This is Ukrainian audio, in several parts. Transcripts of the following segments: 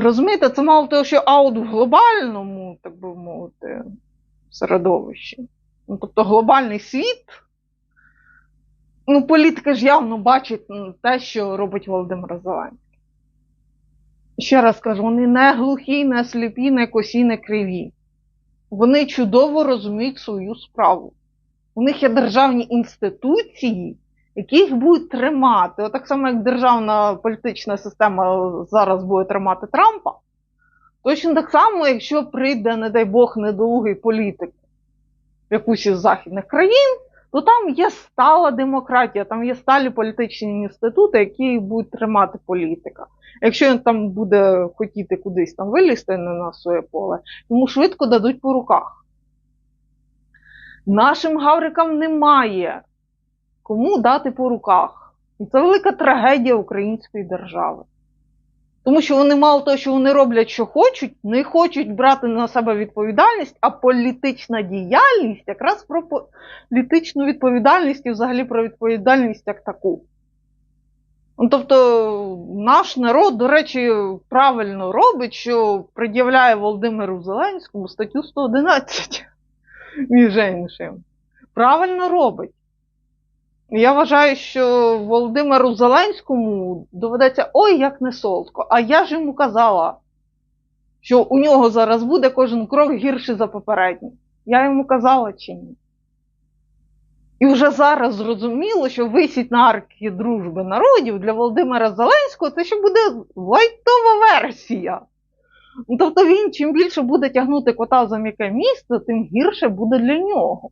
Розумієте, це мало того, що аут в глобальному, так би мовити, середовищі. Ну, тобто глобальний світ. Ну, політика ж явно бачить те, що робить Володимир Зеленський. Ще раз кажу, вони не глухі, не сліпі, не косі, не криві. Вони чудово розуміють свою справу. У них є державні інституції, які їх будуть тримати. От так само, як державна політична система зараз буде тримати Трампа. Точно так само, якщо прийде, не дай Бог, недолугий політик в якусь із західних країн, то там є стала демократія, там є сталі політичні інститути, які будуть тримати політика. Якщо він там буде хотіти кудись там вилізти на своє поле, йому швидко дадуть по руках. Нашим гаврикам немає кому дати по руках. І це велика трагедія української держави. Тому що вони мало того, що вони роблять, що хочуть, не хочуть брати на себе відповідальність, а політична діяльність якраз про політичну відповідальність і взагалі про відповідальність як таку. Ну, тобто, наш народ, до речі, правильно робить, що пред'являє Володимиру Зеленському статтю 111, між іншим. Правильно робить. Я вважаю, що Володимиру Зеленському доведеться ой як не солодко. А я ж йому казала, що у нього зараз буде кожен крок гірший за попередній. Я йому казала чи ні. І вже зараз зрозуміло, що висіть на арки дружби народів для Володимира Зеленського це ще буде лайтова версія. Ну, Тобто він чим більше буде тягнути кота за м'яке місце, тим гірше буде для нього.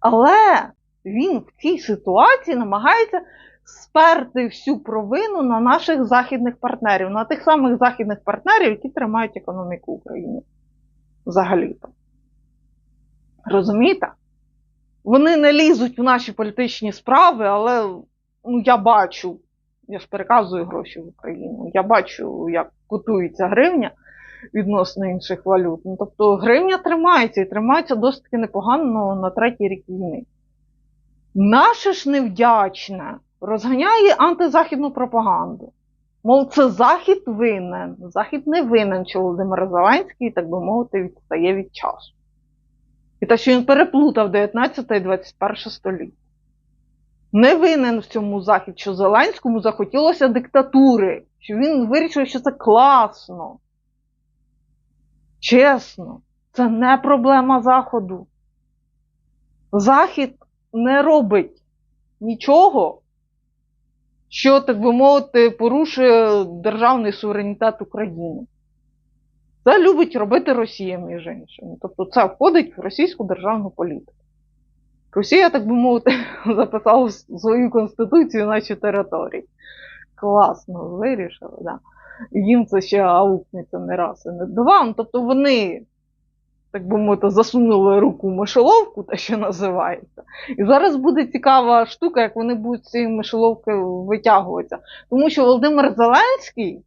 Але він в цій ситуації намагається сперти всю провину на наших західних партнерів, на тих самих західних партнерів, які тримають економіку України. Взагалі-то. Розумієте? Вони не лізуть в наші політичні справи, але ну, я бачу, я ж переказую гроші в Україну, я бачу, як котується гривня відносно інших валют. Ну, тобто гривня тримається і тримається досить таки непогано на третій рік війни. Наше ж невдячне розганяє антизахідну пропаганду. Мов, це Захід винен. Захід не винен, що Володимир Зеленський, так би мовити, відстає від часу. І те, що він переплутав 19 і 21 століття. Не винен в цьому Захід, що Зеленському захотілося диктатури, що він вирішив, що це класно. Чесно, це не проблема Заходу. Захід не робить нічого, що, так би мовити, порушує державний суверенітет України. Це любить робити Росія, між іншим. Тобто це входить в російську державну політику. Росія, так би мовити, записала свою конституцію наші території. Класно, вирішили, да. Їм це ще аукнеться не раз і не два. Ну, Тобто вони, так би мовити, засунули руку в мишоловку, те, що називається. І зараз буде цікава штука, як вони будуть з цієї витягуватися. Тому що Володимир Зеленський,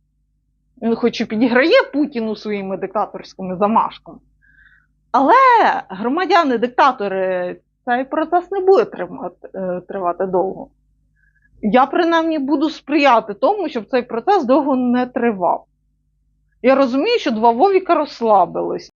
він хоч і підіграє Путіну своїми диктаторськими замашками, але громадяни-диктатори цей процес не буде тримати, е, тривати довго. Я, принаймні, буду сприяти тому, щоб цей процес довго не тривав. Я розумію, що два Вовіка розслабились.